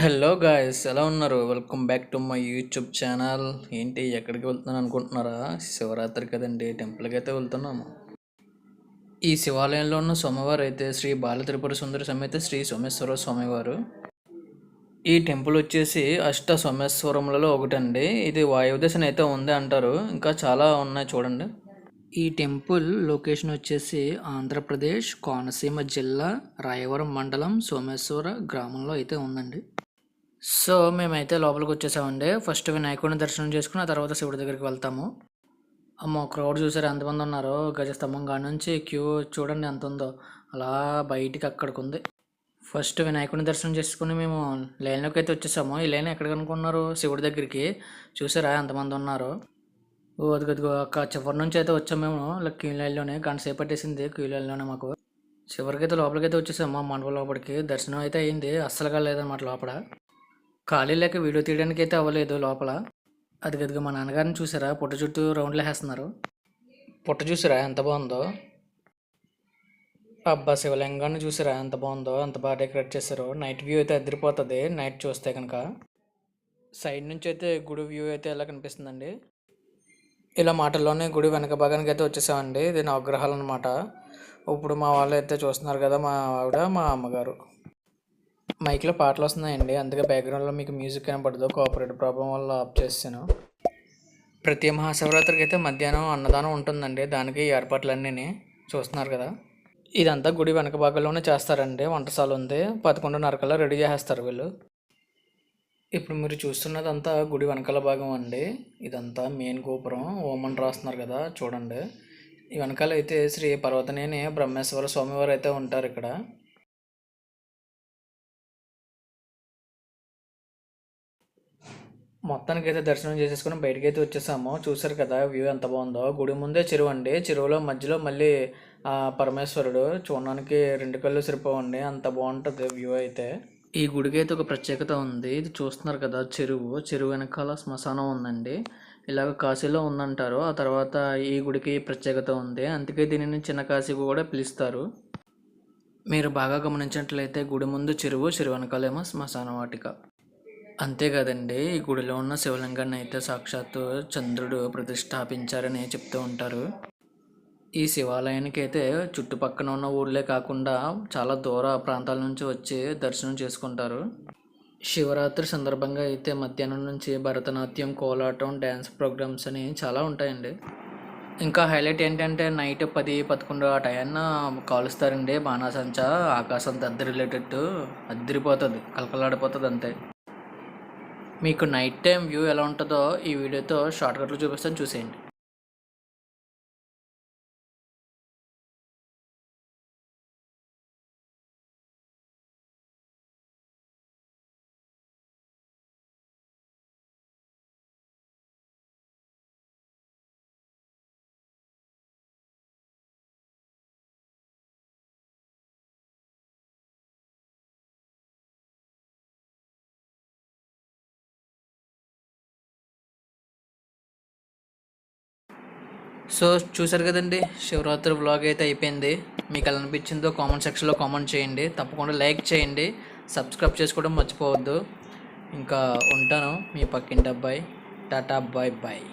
Hello guys ఎలా ఉన్నారు? Welcome back to my YouTube channel ఏంటి ఎక్కడికి వెళ్తున్నాను అనుకుంటున్నారా? శివరాత్రి కదండి టెంపుల్కి అయితే వెళ్తున్నాము. ఈ శివాలయంలో ఉన్న సోమవారు అయితే శ్రీ బాల త్రిపుర సుందరి సమేత శ్రీ సోమేశ్వర స్వామివారు. ఈ టెంపుల్ వచ్చేసి అష్ట సోమేశ్వరములలో ఒకటండి. ఇది వాయుదేశం అయితే ఉంది అంటారు. ఇంకా చాలా ఉన్నాయి చూడండి. ఈ టెంపుల్ లొకేషన్ వచ్చేసి ఆంధ్రప్రదేశ్ కోనసీమ జిల్లా రాయవరం మండలం సోమేశ్వర గ్రామంలో అయితే ఉందండి. సో మేమైతే లోపలికి వచ్చేసామండి ఫస్ట్ వినాయకుడిని దర్శనం చేసుకుని ఆ తర్వాత శివుడి దగ్గరికి వెళ్తాము. అమ్మో క్రౌడ్ చూసారు? ఎంతమంది ఉన్నారు? గజస్తంభం కాడ నుంచి క్యూ చూడండి ఎంత ఉందో అలా బయటికి అక్కడికి ఉంది ఫస్ట్ వినాయకుడిని దర్శనం చేసుకుని మేము లైన్లోకి అయితే వచ్చేసాము. ఈ లైన్ ఎక్కడికి అనుకున్నారు శివుడి దగ్గరికి. చూసారా? ఎంతమంది ఉన్నారు. ఓ అదిగదిగో అక్క చివరి నుంచి అయితే వచ్చాము మేము. క్యూ లైన్లోనే గంట సేపు పట్టేసింది క్యూ లైన్లోనే మాకు. చివరికి అయితే లోపలికి అయితే వచ్చేసాము మండపం లోపలికి. దర్శనం అయితే అయింది. అస్సలుగా లేదన్నమాట లోపల. ఖాళీ లేక వీడియో తీయడానికి అయితే అవ్వలేదు లోపల. అది గదిగా మా నాన్నగారిని చూసారా? పుట్ట చుట్టూ రౌండ్లు వేస్తున్నారు. పుట్ట చూసారా? ఎంత బాగుందో. అబ్బా శివలింగాన్ని చూసారా? ఎంత బాగుందో. ఎంత బాగా డెకరేట్ చేశారో. నైట్ వ్యూ అయితే అదిరిపోతుంది. నైట్ చూస్తే కనుక సైడ్ నుంచి అయితే గుడి వ్యూ అయితే ఎలా కనిపిస్తుందండి? ఇలా మాటల్లోనే గుడి వెనక భాగానికి అయితే వచ్చేసామండి. ఇది నవగ్రహాలు అనమాట ఇప్పుడు మా వాళ్ళు అయితే చూస్తున్నారు కదా మా ఆవిడ మా అమ్మగారు. మైక్లో పాటలు వస్తున్నాయండి అందుకే బ్యాక్గ్రౌండ్లో మీకు మ్యూజిక్ కనపడదు. కోఆపరేట్ ప్రాబ్లం వల్ల ఆఫ్ చేస్తాను ప్రతి మహాశివరాత్రికి అయితే మధ్యాహ్నం అన్నదానం ఉంటుందండి. దానికి ఏర్పాట్లన్నీ చూస్తున్నారు కదా. ఇదంతా గుడి వెనక భాగంలోనే చేస్తారండి. వంటశాల ఉంది. పదకొండున్నరకల్లా రెడీ చేసేస్తారు వీళ్ళు. ఇప్పుడు మీరు చూస్తున్నదంతా గుడి వెనకాల భాగం అండి. ఇదంతా మెయిన్ గోపురం. ఓమన్ రాస్తున్నారు కదా. చూడండి. ఈ వెనకాల అయితే శ్రీ పర్వతనేని బ్రహ్మేశ్వర స్వామివారు అయితే ఉంటారు ఇక్కడ. మొత్తానికి అయితే దర్శనం చేసేసుకుని బయటకి అయితే వచ్చేసాము. చూసారు కదా వ్యూ ఎంత బాగుందో. గుడి ముందే చెరువు అండి. చెరువులో మధ్యలో మళ్ళీ ఆ పరమేశ్వరుడు. చూడడానికి రెండు కళ్ళు సరిపోవండి. అంత బాగుంటుంది వ్యూ అయితే. ఈ గుడికి అయితే ఒక ప్రత్యేకత ఉంది. ఇది చూస్తున్నారు కదా చెరువు. చెరువు వెనకాల శ్మశానం ఉందండి. ఇలాగ కాశీలో ఉందంటారు. ఆ తర్వాత ఈ గుడికి ప్రత్యేకత ఉంది. అందుకే దీనిని చిన్న కాశీ కూడా పిలుస్తారు. మీరు బాగా గమనించినట్లయితే గుడి ముందు చెరువు చెరువు వెనకాలేమో శ్మశాన వాటిక. అంతేకాదండి ఈ గుడిలో ఉన్న శివలింగాన్ని అయితే సాక్షాత్తు చంద్రుడు ప్రతిష్టాపించారని చెప్తూ ఉంటారు. ఈ శివాలయానికి అయితే చుట్టుపక్కన ఉన్న ఊళ్ళే కాకుండా చాలా దూర ప్రాంతాల నుంచి వచ్చి దర్శనం చేసుకుంటారు. శివరాత్రి సందర్భంగా అయితే మధ్యాహ్నం నుంచి భరతనాట్యం కోలాటం డ్యాన్స్ ప్రోగ్రామ్స్ అని చాలా ఉంటాయండి. ఇంకా హైలైట్ ఏంటంటే నైట్ పది పదకొండు ఆ టైన్న కాలుస్తారండి బాణాసంచా. ఆకాశం దద్దరిల్లేటట్టు అద్దరిపోతుంది కలకలాడిపోతుంది అంతే. మీకు నైట్ టైం వ్యూ ఎలా ఉంటుందో ఈ వీడియోతో షార్ట్కట్లో చూపిస్తాను చూసేయండి. సో చూసారు కదండి శివరాత్రి వ్లాగ్ అయితే అయిపోయింది. మీకు ఎలా అనిపించిందో కామెంట్ సెక్షన్లో కామెంట్ చేయండి. తప్పకుండా లైక్ చేయండి. సబ్స్క్రైబ్ చేసుకోవడం మర్చిపోవద్దు. ఇంకా ఉంటాను మీ పక్కింటి అబ్బాయి. Tata bye bye.